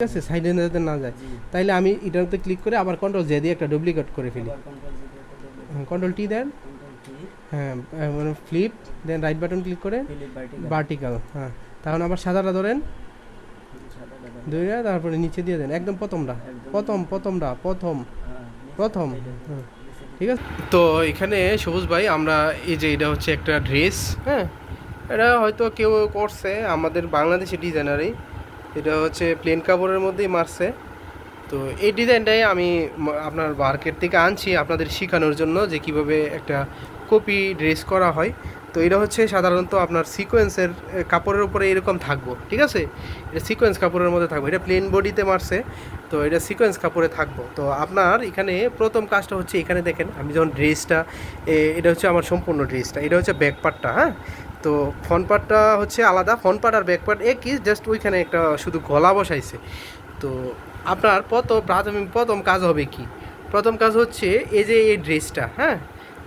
ঠিক আছে সাইডে যাতে না যায় তাইলে আমি এটাতে ক্লিক করে আবার কন্ট্রোল জে দিয়ে একটা ডুপ্লিকেট করে ফেলি। কন্ট্রোল টি দেন হ্যাঁ মানে ফ্লিপ দেন রাইট বাটন ক্লিক করে ভার্টিক্যাল হ্যাঁ। তখন আবার সাদাটা ধরেন। ধরে তারপরে নিচে দিয়ে দেন। একদম প্রথমটা। প্রথম প্রথমটা প্রথম। প্রথম। হ্যাঁ। ঠিক আছে? তো এখানে সবুজ ভাই আমরা এই যে এটা হচ্ছে একটা ড্রেস হ্যাঁ? এটা হয়তো কেউ করছে আমাদের বাংলাদেশি ডিজাইনারই এটা হচ্ছে প্লেন কাপড়ের মধ্যেই মারছে। তো এই ডিজাইনটাই আমি আপনার মার্কেট থেকে আনছি আপনাদের শেখানোর জন্য যে কীভাবে একটা কপি ড্রেস করা হয়। তো এটা হচ্ছে সাধারণত আপনার সিকোয়েন্সের কাপড়ের উপরে এরকম থাকব, ঠিক আছে? এটা সিকোয়েন্স কাপড়ের মধ্যে থাকব, এটা প্লেন বডিতে মারছে, তো এটা সিকোয়েন্স কাপড়ে থাকব। তো আপনার এখানে প্রথম কাজটা হচ্ছে এখানে দেখেন, আমি যখন ড্রেসটা এটা হচ্ছে আমার সম্পূর্ণ ড্রেসটা এটা হচ্ছে ব্যাক পার্টটা হ্যাঁ? তো ফ্রন্ট পার্টটা হচ্ছে আলাদা ফ্রন্ট পার্ট আর ব্যাক পার্ট একই জাস্ট ওইখানে একটা শুধু গলা বসাইছে। তো আপনার প্রথম প্রাথমিক প্রথম কাজ হবে কি? প্রথম কাজ হচ্ছে এই যে এই ড্রেসটা হ্যাঁ?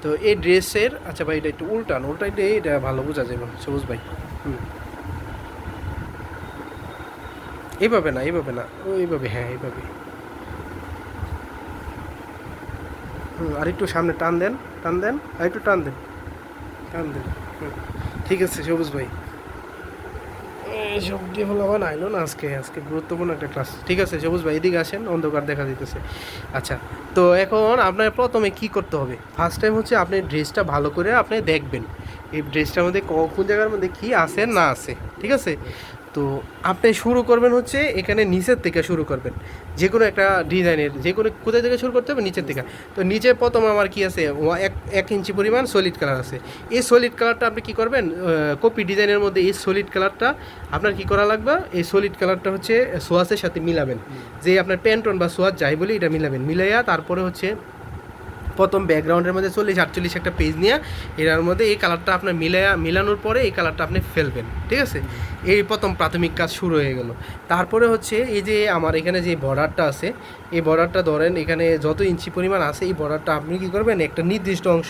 তো এই ড্রেসের আচ্ছা ভাই এটা একটু উল্টান উল্টাইলে এটা ভালো বোঝা যাবে সবুজ ভাই। হুম। এইভাবে না এইভাবে না এইভাবে হ্যাঁ এইভাবে। হুম আর একটু সামনে টান দেন টান দেন আর একটু টান দেন টান দেন হুম, ঠিক আছে, সবুজ ভাই। সব আবার আইলো না আজকে আজকে গুরুত্বপূর্ণ একটা ক্লাস ঠিক আছে, সবুজ ভাই, এদিকে আসেন, অন্ধকার দেখা দিতেছে। আচ্ছা তো এখন আপনার প্রথমে কি করতে হবে? ফার্স্ট টাইম হচ্ছে আপনি ড্রেসটা ভালো করে আপনি দেখবেন। এই ড্রেসটার মধ্যে কোন জায়গার মধ্যে কী আছে না আছে, ঠিক আছে? তো আপনি শুরু করবেন হচ্ছে এখানে নিচের থেকে শুরু করবেন। যে কোনো একটা ডিজাইনের যে কোনো কোথায় থেকে শুরু করতে হবে? নিচের থেকে। তো নিচে প্রথম আমার কি আছে? এক এক ইঞ্চি পরিমাণ সলিড কালার আছে। এই সলিড কালারটা আপনি কি করবেন? কপি ডিজাইনের মধ্যে এই সলিড কালারটা আপনার কি করা লাগবে? এই সলিড কালারটা হচ্ছে সোয়াসের সাথে মিলাবেন। যে আপনার প্যান্টন বা সোয়াস যাই বলি, এটা মিলাবেন। মিলাইয়া তারপরে হচ্ছে প্রথম ব্যাকগ্রাউন্ডের মধ্যে চল্লিশ, আটচল্লিশ একটা পেজ নিয়ে এটার মধ্যে এই কালারটা আপনার মিলাইয়া মিলানোর পরে এই কালারটা আপনি ফেলবেন, ঠিক আছে? এই প্রথম প্রাথমিক কাজ শুরু হয়ে গেল। তারপরে হচ্ছে এই যে আমার এখানে যে বর্ডারটা আছে, এই বর্ডারটা ধরেন এখানে যত ইঞ্চি পরিমাণ আছে, এই বর্ডারটা আপনি কি করবেন? একটা নির্দিষ্ট অংশ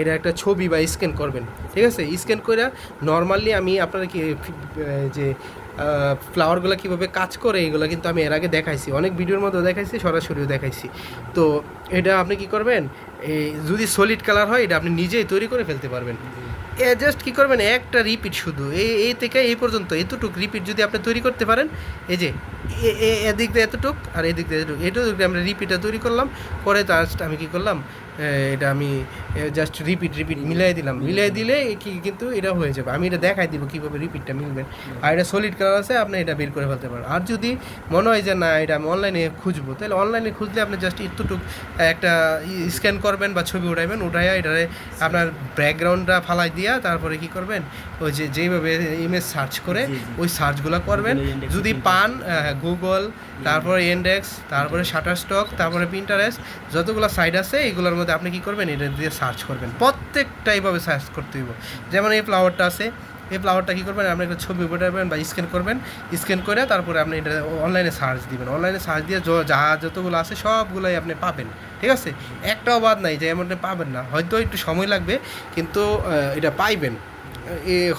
এটা একটা ছবি বা স্ক্যান করবেন, ঠিক আছে? স্ক্যান করে নর্মালি আমি আপনার কি যে ফ্লাওয়ারগুলো কীভাবে কাজ করে এইগুলো কিন্তু আমি এর আগে দেখাইছি। অনেক ভিডিওর মধ্যে দেখাইছি, সরাসরিও দেখাইছি। তো এটা আপনি কি করবেন? এই যদি সলিড কালার হয়, এটা আপনি নিজেই তৈরি করে ফেলতে পারবেন। জাস্ট কী করবেন, একটা রিপিট শুধু। এই এই থেকে এই পর্যন্ত, এতটুক রিপিট যদি আপনি তৈরি করতে পারেন, এই যে এদিক দিয়ে এতটুক আর এদিক দিয়ে এতটুক। এটুকু আমরা রিপিটটা তৈরি করলাম, পরে জাস্ট আমি কি করলাম এটা আমি জাস্ট রিপিট রিপিট মিলাই দিলাম। মিলাই দিলে কি কিন্তু এটা হয়ে যাবে। আমি এটা দেখাই দিব কীভাবে রিপিটটা মিলবেন আর এটা সলিড কালার আছে, আপনি এটা বের করে ফেলতে পারেন। আর যদি মনে হয় যে না, এটা আমি অনলাইনে খুঁজবো, তাহলে অনলাইনে খুঁজলে আপনি জাস্ট একটুটুক একটা স্ক্যান করবেন বা ছবি উঠাইবেন, উঠাইয়া এটারে আপনার ব্যাকগ্রাউন্ডটা ফালাই দিয়া তারপরে কি করবেন? ওই যে যেইভাবে ইমেজ সার্চ করে ওই সার্চগুলো করবেন। যদি পান গুগল তারপরে ইন্ডেক্স তারপরে শাটার স্টক তারপরে প্রিন্টারেস্ট যতগুলো সাইট আছে এইগুলোর মধ্যে আপনি কি করবেন? এটা দিয়ে সার্চ করবেন। প্রত্যেকটা এইভাবে সার্চ করতে হইব। যেমন এই ফ্লাওয়ারটা আছে এই ফ্লাওয়ারটা কী করবেন? আপনি একটা ছবি পাঠাবেন বা স্ক্যান করবেন। স্ক্যান করে তারপরে আপনি এটা অনলাইনে সার্চ দিবেন। অনলাইনে সার্চ দিয়ে যা যতগুলো আছে সবগুলোই আপনি পাবেন। ঠিক আছে? একটাও বাদ নাই যে এমন পাবেন না। হয়তো একটু সময় লাগবে, কিন্তু এটা পাইবেন।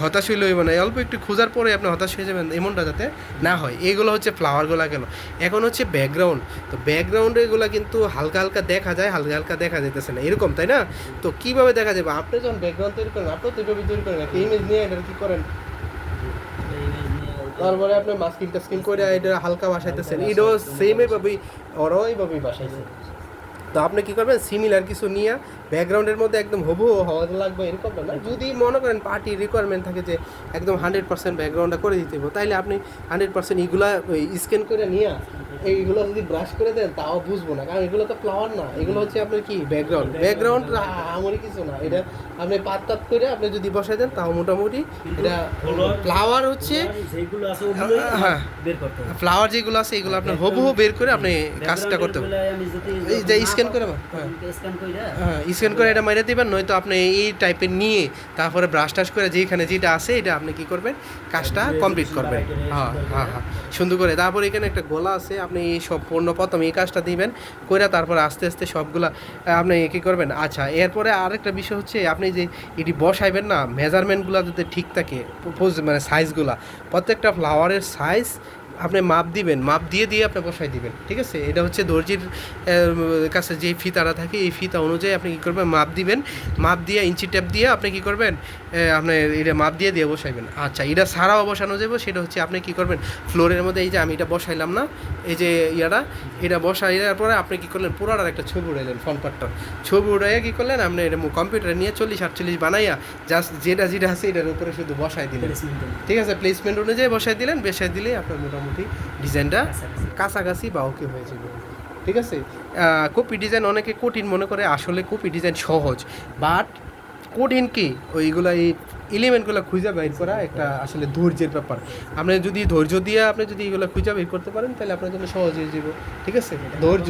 হতাশ হইলে হইব না অল্প একটু খোঁজার পরে আপনি হতাশ হয়ে যাবেন এমনটা যাতে না হয়। এইগুলো হচ্ছে ফ্লাওয়ারগুলো গেল এখন হচ্ছে ব্যাকগ্রাউন্ড তো ব্যাকগ্রাউন্ডে এগুলো কিন্তু হালকা হালকা দেখা যায়, হালকা হালকা দেখা যেতেছে না, এরকম, তাই না? তো কীভাবে দেখা যাবে? আপনি যখন ব্যাকগ্রাউন্ড তৈরি করেন, আপনি তো তৈরি করেন একটা ইমেজ নিয়ে এটা কি করেন? তারপরে আপনি মাস্কিং টাস্কিং করে এটা হালকা বাসাইতেছেন, এটাও সেম এইভাবেই ওরাও এইভাবেই বাসাইছে। তো আপনি কি করবেন? সিমিলার কিছু নিয়ে ব্যাকগ্রাউন্ডের মধ্যে একদম হবু হওয়া লাগবে এরকম না। যদি মনে করেন পার্টি রিকোয়ারমেন্ট থাকে যে একদম হান্ড্রেড পার্সেন্ট ব্যাকগ্রাউন্ডটা করে দিতে হবে তাইলে আপনি হান্ড্রেড পার্সেন্ট এগুলা স্ক্যান করে নিয়ে এইগুলো যদি ব্রাশ করে দেন তাও বুঝব না। কারণ এগুলো তো ফ্লাওয়ার না। এগুলো হচ্ছে আপনার কি? ব্যাকগ্রাউন্ড ব্যাকগ্রাউন্ড আমারই কিছু না। এটা আপনি পাত পাত করে আপনি যদি বসাই দেন তাও মোটামুটি এটা ফ্লাওয়ার হচ্ছে যেগুলো আছে ওগুলোই হ্যাঁ। ফ্লাওয়ার যেগুলো আছে এগুলো আপনার হবু বের করে আপনি কাজটা করতে হবে স্ক্যান করে হ্যাঁ স্ক্যান করে এটা মাইরে দিবেন নয়তো আপনি এই টাইপের নিয়ে তারপরে ব্রাশ টাশ করে যেখানে যেটা আছে এটা আপনি কি করবেন? কাজটা কমপ্লিট করবেন। হ্যাঁ হ্যাঁ হ্যাঁ। সুন্দর করে তারপরে এখানে একটা গোলা আছে আপনি এই সব পূর্ণ প্রথম এই কাজটা দিবেন করে তারপরে আস্তে আস্তে সবগুলা আপনি কি করবেন? আচ্ছা এরপরে আরেকটা বিষয় হচ্ছে আপনি যে এটি বসাইবেন না মেজারমেন্টগুলো যাতে ঠিক থাকে মানে সাইজগুলা প্রত্যেকটা ফ্লাওয়ারের সাইজ আপনি মাপ দিবেন, মাপ দিয়ে দিয়ে আপনি বসাই দিবেন, ঠিক আছে? এটা হচ্ছে দর্জির কাছে যে ফিতারা থাকে, এই ফিতা অনুযায়ী আপনি কী করবেন? মাপ দিবেন, মাপ দিয়ে ইঞ্চি ট্যাপ দিয়ে আপনি কী করবেন? আপনি এটা মাপ দিয়ে দিয়ে বসাইবেন। আচ্ছা এটা ছাড়াও বসানো যাবে, সেটা হচ্ছে আপনি কী করবেন? ফ্লোরের মধ্যে এই যে আমি এটা বসাইলাম না, এই যে ইয়াটা এটা বসাই দেওয়ার পরে আপনি কী করলেন? পুরাটার একটা ছবি উড়াইলেন ফ্রন্ট পার্টটা ছবি উড়াইয়া কী করলেন? আপনি এটা কম্পিউটারে নিয়ে চল্লিশ আটচল্লিশ বানাইয়া জাস্ট যেটা যেটা আছে এটার উপরে শুধু বসাই দিলেন। ঠিক আছে? প্লেসমেন্ট অনুযায়ী বসাই দিলেন বসাই দিলে আপনার মোটামুটি ডিজাইনটা কাছাকাছি। বা ওকে হয়ে যাবে। ঠিক আছে? কপি ডিজাইন অনেকে কঠিন মনে করে আসলে কপি ডিজাইন সহজ। বাট কঠিন কি? ওইগুলো এই এলিমেন্টগুলো খুঁজে বের করা একটা আসলে ধৈর্যের ব্যাপার। আপনি যদি ধৈর্য দিয়ে আপনি যদি এগুলো খুঁজে বের করতে পারেন, তাহলে আপনার জন্য সহজ হয়ে যাবে। ঠিক আছে? ধৈর্য।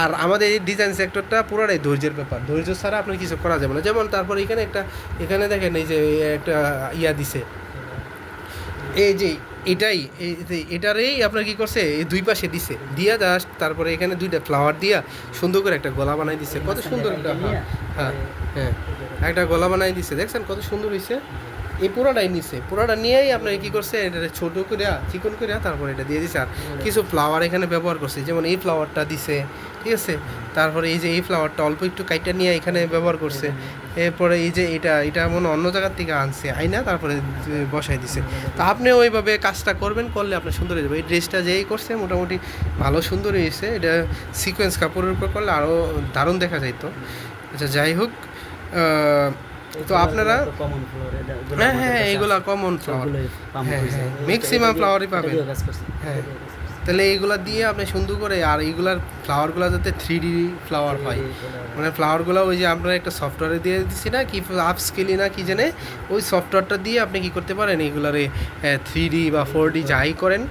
আর আমাদের এই ডিজাইন সেক্টরটা পুরোটাই ধৈর্যের ব্যাপার। ধৈর্য ছাড়া আপনার কিছু করা যাবে না। যেমন তারপর এখানে একটা, এখানে দেখেন এই যে একটা ইয়া দিছে। এই যে এটাই এটারেই আপনার কি করছে এই দুই পাশে দিছে। দিয়া জাস্ট তারপরে এখানে দুইটা ফ্লাওয়ার দিয়া সুন্দর করে একটা গলা বানাই দিছে। কত সুন্দর একটা হ্যাঁ হ্যাঁ হ্যাঁ একটা গলা বানাই দিছে। দেখছেন কত সুন্দর হয়েছে এই পুরোটাই নিছে। পুরোটা নিয়েই আপনার কি করছে এটা ছোট করে চিকন করে তারপরে এটা দিয়ে দিছে। আর কিছু ফ্লাওয়ার এখানে ব্যবহার করছে যেমন এই ফ্লাওয়ারটা দিছে ঠিক আছে? তারপরে এই যে এই ফ্লাওয়ারটা অল্প একটু কাইটা নিয়ে এখানে ব্যবহার করছে। এরপরে এই যে এটা এটা মনে অন্য জায়গার থেকে আনছে আইনা তারপরে বসাই দিছে। তো আপনি ওইভাবে কাজটা করবেন করলে আপনার সুন্দর হয়ে যাবে। এই ড্রেসটা যেই করছে মোটামুটি ভালো সুন্দর হয়েছে। এটা সিকোয়েন্স কাপড়ের উপর করলে আরও দারুণ দেখা যাইতো। আচ্ছা যাই হোক তো আপনারা? হ্যাঁ হ্যাঁ এইগুলা কমন ফ্লাওয়ার হ্যাঁ, হ্যাঁ, maximum flower ই পাবেন। হ্যাঁ। তাহলে এইগুলা দিয়ে আপনি সুন্দর করে আর এইগুলার ফ্লাওয়ারগুলো যাতে থ্রি ডি ফ্লাওয়ার হয় মানে ফ্লাওয়ারগুলো ওই যে আমরা একটা সফটওয়্যারে দিয়ে দিচ্ছি না কি আপ স্কেলি না কি জানে? ওই সফটওয়্যারটা দিয়ে আপনি কি করতে পারেন এইগুলারে থ্রি ডি বা ফোর ডি যাই করেন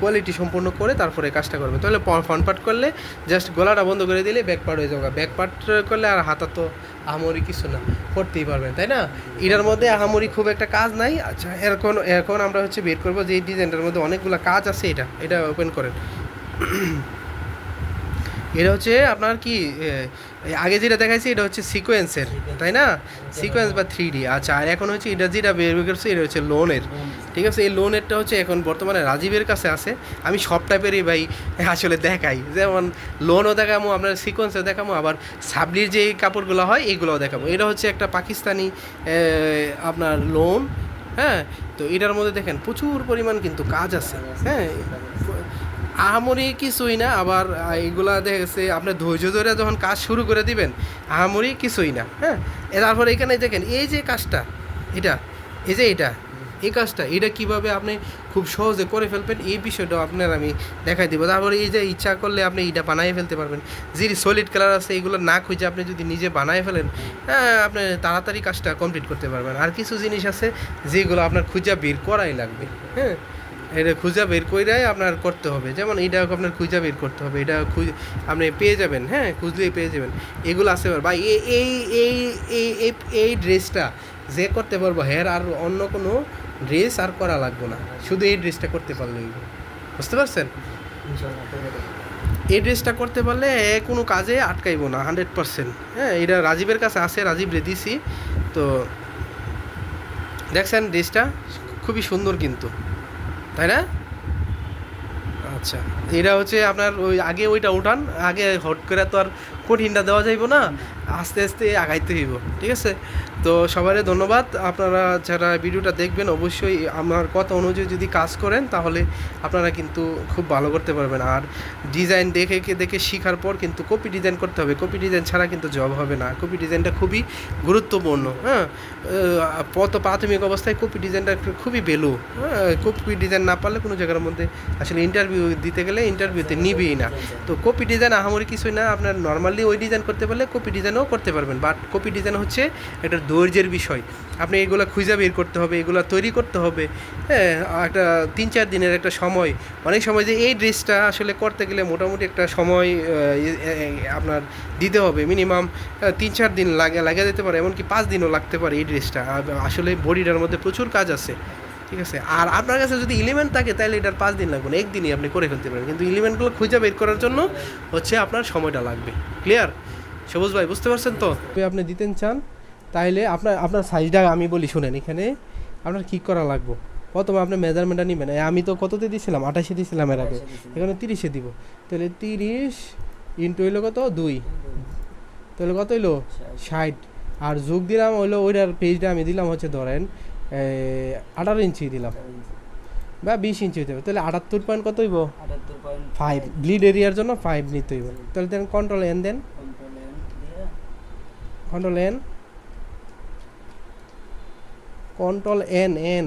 কোয়ালিটি সম্পূর্ণ করে। তারপরে কাজটা করবে তাহলে ফ্রন্ট পার্ট করলে জাস্ট গলাটা বন্ধ করে দিলে ব্যাক পার্ট হয়ে যাবে। ব্যাক পার্ট করলে আর হাতা তো আহামরি কিছু না, করতেই পারবেন, তাই না? এটার মধ্যে আহামরি খুব একটা কাজ নাই। আচ্ছা এখন এখন আমরা হচ্ছে বের করব যে ডিজাইনটার মধ্যে অনেকগুলো কাজ আছে এটা এটা ওপেন করেন। এটা হচ্ছে আপনার কি আগে যেটা দেখাইছি এটা হচ্ছে সিকোয়েন্সের তাই না? সিকোয়েন্স বা থ্রি ডি আচ্ছা আর এখন হচ্ছে এটা যেটা বের করছে এটা হচ্ছে লোনের ঠিক আছে? এই লোনেরটা হচ্ছে এখন বর্তমানে রাজীবের কাছে আছে, আমি সব টাইপেরই ভাই আসলে দেখাই, যেমন লোনও দেখামো, আপনার সিকোয়েন্সও দেখামো, আবার সাবলির যে কাপড়গুলো হয়, এইগুলোও দেখাবো এটা হচ্ছে একটা পাকিস্তানি আপনার লোন হ্যাঁ? তো এটার মধ্যে দেখেন প্রচুর পরিমাণ কিন্তু কাজ আছে হ্যাঁ? আহামরি কিছুই না আবার আহ, এইগুলা দেখেছে আপনার ধৈর্য ধরে যখন কাজ শুরু করে দিবেন আহামরি কিছুই না হ্যাঁ? তারপরে এখানে দেখেন এই যে কাজটা এটা এই যে এটা এই কাজটা এটা কীভাবে আপনি খুব সহজে করে ফেলবেন এই বিষয়টাও আপনার আমি দেখাই দিব। তারপরে এই যে ইচ্ছা করলে আপনি এটা বানিয়ে ফেলতে পারবেন। যে সলিড কালার আছে এগুলো না খুঁজে আপনি যদি নিজে বানায় ফেলেন হ্যাঁ আপনি তাড়াতাড়ি কাজটা কমপ্লিট করতে পারবেন। আর কিছু জিনিস আছে যেগুলো আপনার খুঁজে বের করাই লাগবে হ্যাঁ? এটা খুঁজা বের কইরাই আপনার করতে হবে। যেমন এটা আপনার খুঁজা বের করতে হবে। এটা খুঁজ আপনি পেয়ে যাবেন হ্যাঁ? খুঁজলেই পেয়ে যাবেন। এগুলো আছে বা এই এই এই এই এই এই ড্রেসটা যে করতে পারব হ্যার আর অন্য কোনো ড্রেস আর করা লাগবে না। শুধু এই ড্রেসটা করতে পারলেই বুঝতে পারছেন? এই ড্রেসটা করতে পারলে কোনো কাজে আটকাইবো না হান্ড্রেড পার্সেন্ট। হ্যাঁ এটা রাজীবের কাছে আছে রাজীব রেদিছি তো দেখছেন ড্রেসটা? খুবই সুন্দর কিন্তু। তাই না? আচ্ছা এটা হচ্ছে আপনার ওই আগে ওইটা উঠান, আগে হট করে তো আর কঠিনটা দেওয়া যাইব না, আস্তে আস্তে আগাইতে হইব, ঠিক আছে? তো সবারই ধন্যবাদ। আপনারা যারা ভিডিওটা দেখবেন, অবশ্যই আমার কথা অনুযায়ী যদি কাজ করেন, তাহলে আপনারা কিন্তু খুব ভালো করতে পারবেন। আর ডিজাইন দেখে দেখে শেখার পর কিন্তু কপি ডিজাইন করতে হবে। কপি ডিজাইন ছাড়া কিন্তু জব হবে না। কপি ডিজাইনটা খুবই গুরুত্বপূর্ণ হ্যাঁ? পত প্রাথমিক অবস্থায় কপি ডিজাইনটা খুবই ভ্যালু হ্যাঁ? কপি ডিজাইন না পারলে কোনো জায়গার মধ্যে আসলে ইন্টারভিউ দিতে গেলে ইন্টারভিউতে নিবেই না। তো কপি ডিজাইন আহামরি কিছুই না। আপনার নর্মালি ওই ডিজাইন করতে পারলে কপি ডিজাইনও করতে পারবেন। বাট কপি ডিজাইন হচ্ছে একটা ধৈর্যের বিষয়। আপনি এগুলো খুঁজে বের করতে হবে, এগুলো তৈরি করতে হবে। হ্যাঁ একটা তিন চার দিনের একটা সময়। অনেক সময় যে এই ড্রেসটা আসলে করতে গেলে মোটামুটি একটা সময় আপনার দিতে হবে। মিনিমাম তিন চার দিন লাগে লাগে যেতে পারে, এমনকি পাঁচ দিনও লাগতে পারে এই ড্রেসটা। আসলে বডিটার মধ্যে প্রচুর কাজ আছে, ঠিক আছে? আর আপনার কাছে যদি এলিমেন্ট থাকে, তাহলে এটার পাঁচ দিন লাগবে না, একদিনই আপনি করে ফেলতে পারেন। কিন্তু এলিমেন্টগুলো খুঁজে বের করার জন্য হচ্ছে আপনার সময়টা লাগবে। ক্লিয়ার সবুজ ভাই, বুঝতে পারছেন তো? আপনি দিতেন চান? তাইলে আপনার আপনার সাইজটা আমি বলি শুনেন এখানে আপনার কী করা লাগবে? প্রথমে আপনি মেজারমেন্টটা নেবেন। আমি তো কততে দিয়েছিলাম আঠাশে দিয়েছিলাম এর আগে। এখানে তিরিশে দিব। তাহলে তিরিশ ইন্টু হইল কত? দুই। তাহলে কত হইল? ষাট। আর যোগ দিলাম হইল ওইটার পেজটা আমি দিলাম হচ্ছে ধরেন আঠারো ইঞ্চি দিলাম। বা বিশ ইঞ্চি হইতে হবে তাহলে আটাত্তর পয়েন্ট কত হইব? ফাইভ ব্লিড এরিয়ার জন্য ফাইভ নিতে হইব। তাহলে দেন কন্ট্রোল এন দেন। Control N control N N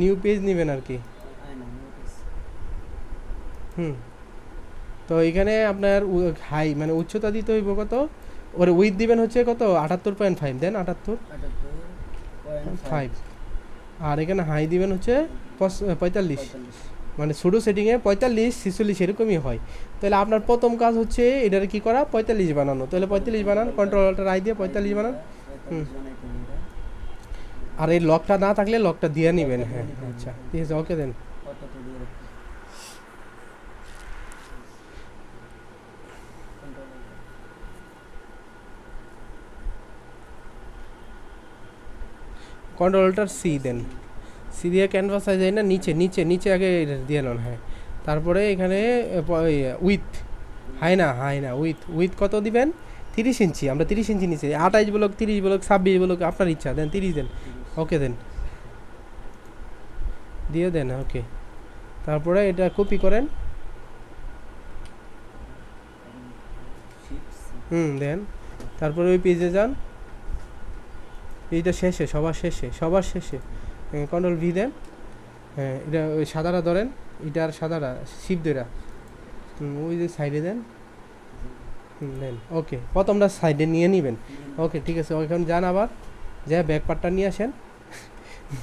new page নেবেন আর কি। নোটিস হুম। তো এখানে আপনার হাই মানে উচ্চতা দিতে হইব কত? ওর উইথ দিবেন হচ্ছে কত? আটাত্তর পয়েন্ট ফাইভ দেন আটাত্তর। ফাইভ আর এখানে হাই দিবেন হচ্ছে পঁয়তাল্লিশ। মানে ছোটো সেটিংয়ে পঁয়তাল্লিশ ছিচল্লিশ এরকমই হয়। তাহলে আপনার প্রথম কাজ হচ্ছে এটার কি করা? পঁয়তাল্লিশ বানানো। তাহলে পঁয়তাল্লিশ বানান কন্ট্রোলটা রাই দিয়ে পঁয়তাল্লিশ বানান। এটা। আর এই লকটা না থাকলে লকটা দিয়ে নেবেন হ্যাঁ। আচ্ছা ঠিক আছে ওকে দেন কন্ট্রোলটার সি দেন সি দিয়ে ক্যানভাস সাইজ না, নিচে নিচে নিচে আগে দিয়ে নেন হ্যাঁ। তারপরে এখানে উইথ হাই না হাই না উইথ উইথ কত দিবেন? তিরিশ ইঞ্চি, আমরা তিরিশ ইঞ্চি নিচে। আঠাইশ বলক তিরিশ বলক ছাব্বিশ বলক আপনার ইচ্ছা, দেন, তিরিশ দেন। ওকে দেন দিয়ে দেন ওকে তারপরে এটা কপি করেন হুম দেন তারপরে ওই পেজে যান পেজটা শেষে সবার শেষে সবার শেষে কন্ট্রোল ভি দেন হ্যাঁ এটা ওই সাদাটা ধরেন এটার সাদাটা শিপ দুইটা হুম, ওই যে সাইডে দেন দেন ওকে প্রথমটা সাইডে নিয়ে নেবেন ওকে ঠিক আছে ওইখানে যান আবার যা ব্যাক পার্টটা নিয়ে আসেন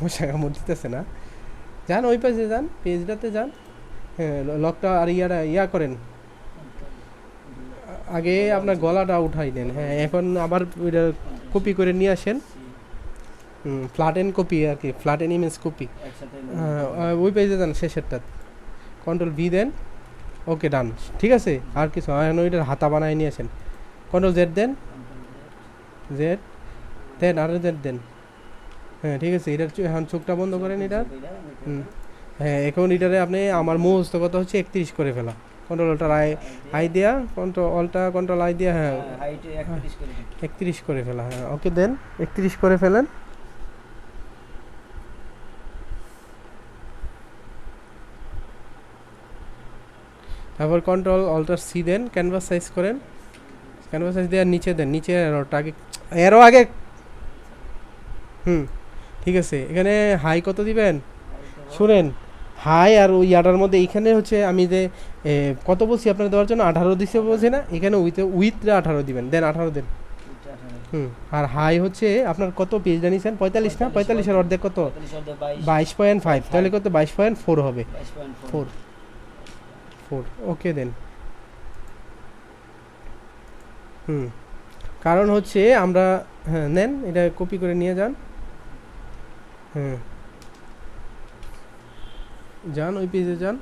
মশা কামড় দিতেছে না। যান ওই পেজে যান, পেজটাতে যান। হ্যাঁ লকটা আর ইয়াটা ইয়া করেন। আগে আপনার গলাটা উঠাই দেন হ্যাঁ এখন আবার কপি করে নিয়ে আসেন। ফ্ল্যাট এন্ড কপি আর কি ফ্ল্যাট এন্ড ইমেজ কপি ওই পেজে যান শেষেরটা। কন্ট্রোল ভি দেন ওকে ডান ঠিক আছে? আর কিছু এখন ওইটার হাতা বানায় নিয়ে আসেন। কন্ট্রোল জেড দেন। জেড দেন আরও জেড দেন। হ্যাঁ ঠিক আছে এটার এখন চোখটা বন্ধ করেন এটার হুম। হ্যাঁ এখন এটারে আপনি আমার মুহস্ত কথা হচ্ছে একত্রিশ করে ফেলা। কন্ট্রোল অল্টার আই আই দেয়া কন্ট্রোল অল্টা কন্ট্রোল আই দিয়া হ্যাঁ। হাইটে 31 করে দিন একত্রিশ করে ফেলা হ্যাঁ। ওকে দেন একত্রিশ করে ফেলেন। তারপর কন্ট্রোল অল্টার সি দেন ক্যানভাস সাইজ করেন। ক্যানভাস সাইজ দেওয়ার নিচে দেন নিচে এরোটা আগে এরও আগে হুম, ঠিক আছে। এখানে হাই কত দিবেন? শুনেন হাই আর ওই ইয়াটার মধ্যে এখানে হচ্ছে আমি যে কত বলছি আপনার দেওয়ার জন্য? আঠারো দিছে বলছি না? এখানে উইথ উইথটা আঠারো দিবেন। দেন আঠারো দেন। হুম, আর হাই হচ্ছে আপনার কত পেজ জানিয়েছেন? পঁয়তাল্লিশ না? পঁয়তাল্লিশের অর্ধেক কত? বাইশ পয়েন্ট ফাইভ তাহলে কত? বাইশ পয়েন্ট ফোর হবে। ফোর ফোর ওকে দেন। হুম, কারণ হচ্ছে আমরা হ্যাঁ নেন, এটা কপি করে নিয়ে যান। হ্যাঁ। যান ওই পেজে যান।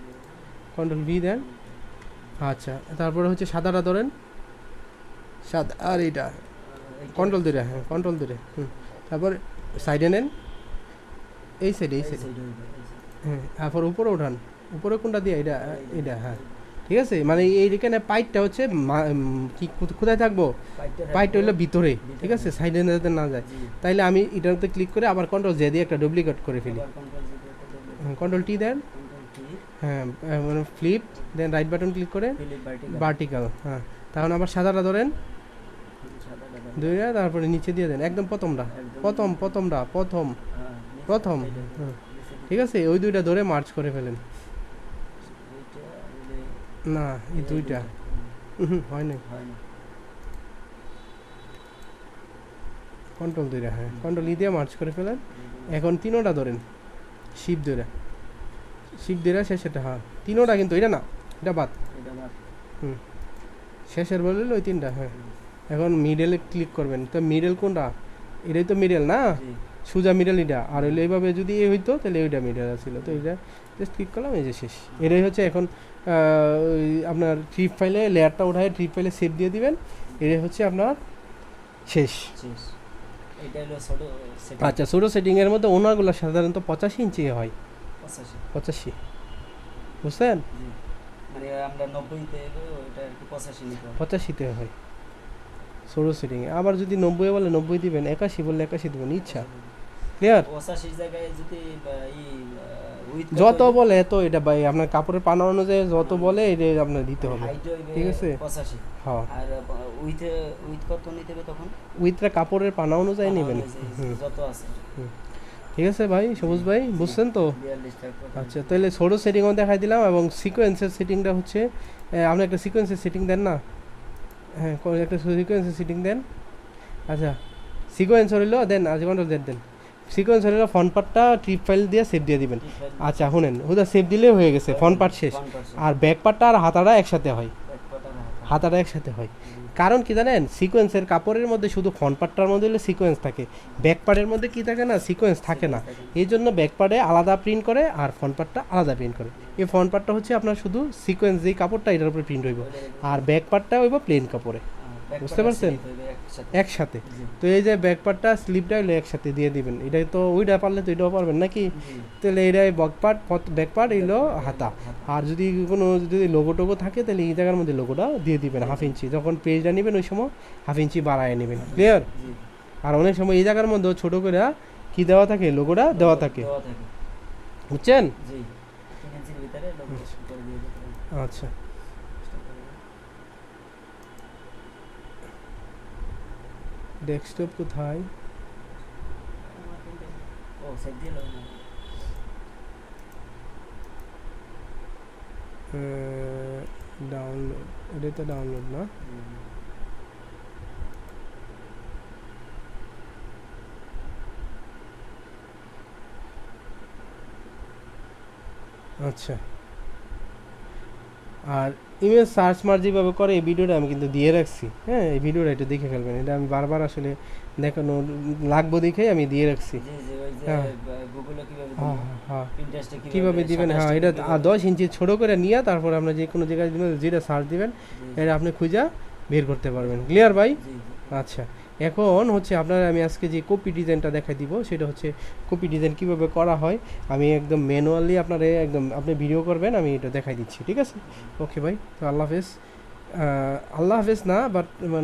কন্ট্রোল ভি দেন। আচ্ছা তারপরে হচ্ছে সাদাটা ধরেন। সাদা আর এইটা। কন্ট্রোল ধরে হ্যাঁ কন্ট্রোল ধরে হুম। তারপর সাইডে নেন। এই সাইডে এই সাইডে হ্যাঁ তারপর উপরে উঠান উপরে কোনটা দিয়ে? এটা এটা হ্যাঁ। ঠিক আছে? মানে এই এখানে পাইপটা হচ্ছে কি কোথ- কোথায় থাকব? পাইপটা হলো ভিতরে ঠিক আছে? সাইডে যাতে না যায়। তাইলে আমি এটাতে ক্লিক করে আবার কন্ট্রোল জে দিয়ে একটা ডুপ্লিকেট করে ফেলি। কন্ট্রোল টি দেন। হ্যাঁ মানে ফ্লিপ দেন রাইট বাটন ক্লিক করে ভার্টিক্যাল হ্যাঁ। তখন আবার সাদাটা ধরেন। দুইটা তারপরে নিচে দিয়ে দেন। একদম প্রথমটা। প্রথম প্রথমটা প্রথম। প্রথম। হ্যাঁ। ঠিক আছে? ওই দুইটা ধরে মার্চ করে ফেলেন। না এই দুইটা। হয় নাই। কন্ট্রোল দুইটা হ্যাঁ। কন্ট্রোল ই দিয়ে মার্চ করে ফেলেন। এখন তিনোটা ধরেন শিপ দুইটা শিপ দুইটা শেষেরটা হ্যাঁ। তিনোটা কিন্তু এটা না এটা বাদ। হুম। শেষের বললে ওই তিনটা হ্যাঁ। এখন মিডলে ক্লিক করবেন। তো মিডল কোনটা? এটাই তো মিডল না? সোজা মিডল এটা আর হইলে এইভাবে যদি এ হইতো তাহলে ওইটা মিডল ছিল। তো এইটা জাস্ট ক্লিক করলাম এই যে শেষ। এটাই হচ্ছে এখন আপনার ট্রিপ ফাইলে লেয়ারটা উঠায় ট্রিপ ফাইলে সেভ দিয়ে দিবেন। এটাই হচ্ছে আপনার শেষ। এটা হলো ছোট সেট আচ্ছা ছোটো সেটিংয়ের মধ্যে ওনারগুলো সাধারণত পঁচাশি ইঞ্চি হয়। পঁচাশি। বুঝছেন? জি। মানে পঁচাশিতে হয়। ষোলো সিটিংয়ে আবার যদি নব্বই বলে নব্বই দিবেন একাশি বললে একাশি দেবেন ইচ্ছা। ক্লিয়ার যত বলে এত এটা ভাই আপনার কাপড়ের পানা অনুযায়ী যত বলে এটা আপনার দিতে হবে। ঠিক আছে? হ্যাঁ। আর উইথ উইথ কত নিতে হবে তখন উইথটা কাপড়ের পানা অনুযায়ী নেবেন। যত আছে। ঠিক আছে ভাই সবুজ ভাই বুঝছেন তো? আচ্ছা তাহলে ছোটো সেটিংও দেখাই দিলাম এবং সিকোয়েন্সের সেটিংটা হচ্ছে আপনি একটা সিকোয়েন্সের সেটিং দেন না? হ্যাঁ একটা সিকোয়েন্সের সেটিং দেন। আচ্ছা সিকোয়েন্স হইল দেন আজ ঘণ্টা দেন দেন। সিকোয়েন্স হইল ফোন পার্টটা ট্রিপ ফাইল দিয়ে সেভ দিয়ে দিবেন। আচ্ছা শুনেন ওটা সেভ দিলেই হয়ে গেছে ফোন পার্ট শেষ। আর ব্যাক পার্টটা আর হাতাটা একসাথে হয়। হাতাটা একসাথে হয়। কারণ কি জানেন সিকোয়েন্সের কাপড়ের মধ্যে শুধু ফ্রন্ট পার্টটার মধ্যে হলে সিকোয়েন্স থাকে। ব্যাক পার্টের মধ্যে কি থাকে না সিকোয়েন্স থাকে না। এই জন্য ব্যাক পার্টে আলাদা প্রিন্ট করে আর ফ্রন্ট পার্টটা আলাদা প্রিন্ট করে। এই ফ্রন্ট পার্টটা হচ্ছে আপনার শুধু সিকোয়েন্স যেই কাপড়টা এটার উপরে প্রিন্ট হইব। আর ব্যাক পার্টটা হইব প্লেন কাপড়ে। বুঝতে পারছেন? একসাথে। তো এই যে ব্যাক পার্টটা স্লিপটা হইলে একসাথে দিয়ে দিবেন। এটাই তো ওইটা পারলে তো এটাও পারবেন নাকি? তাহলে এটাই ব্যাক পার্ট ব্যাক পার্ট এলো হাতা। আর যদি কোনো যদি লোগো টোগো থাকে তাহলে এই জায়গার মধ্যে লোগোটা দিয়ে দিবেন হাফ ইঞ্চি যখন পেজটা নেবেন ওই সময় হাফ ইঞ্চি বাড়ায় নেবেন। ক্লিয়ার আর অনেক সময় এই জায়গার মধ্যে ছোট করে কি দেওয়া থাকে? লোগোটা দেওয়া থাকে। বুঝছেন। আচ্ছা। ডেস্কটপ কোথায়? ও সেট দিয়ে লোগো না ডাউনলোড এটা তো ডাউনলোড না? আচ্ছা। আর ইমেজ সার্চ মার যেভাবে করে এই ভিডিওটা আমি কিন্তু দিয়ে রাখছি। হ্যাঁ এই ভিডিওটা একটু দেখে ফেলবেন। এটা আমি বারবার আসলে দেখানো লাগবো দেখে আমি দিয়ে রাখছি। হ্যাঁ। কীভাবে হ্যাঁ দিবেন হ্যাঁ কীভাবে দিবেন? হ্যাঁ এটা দশ ইঞ্চি ছোটো করে নিয়ে তারপর আপনার যে কোনো জায়গায় যেটা সার্চ দিবেন এটা আপনি খুঁজা বের করতে পারবেন। ক্লিয়ার ভাই? আচ্ছা। এখন হচ্ছে আপনার আমি আজকে যে কপি ডিজাইনটা দেখাই দিব, সেটা হচ্ছে কপি ডিজাইন কীভাবে করা হয়, আমি একদম ম্যানুয়ালি আপনারা একদম আপনি ভিডিও করবেন, আমি এটা দেখাই দিচ্ছি, ঠিক আছে? ওকে ভাই, তো আল্লাহ হাফেজ। আল্লাহ হাফেজ না বাট মানে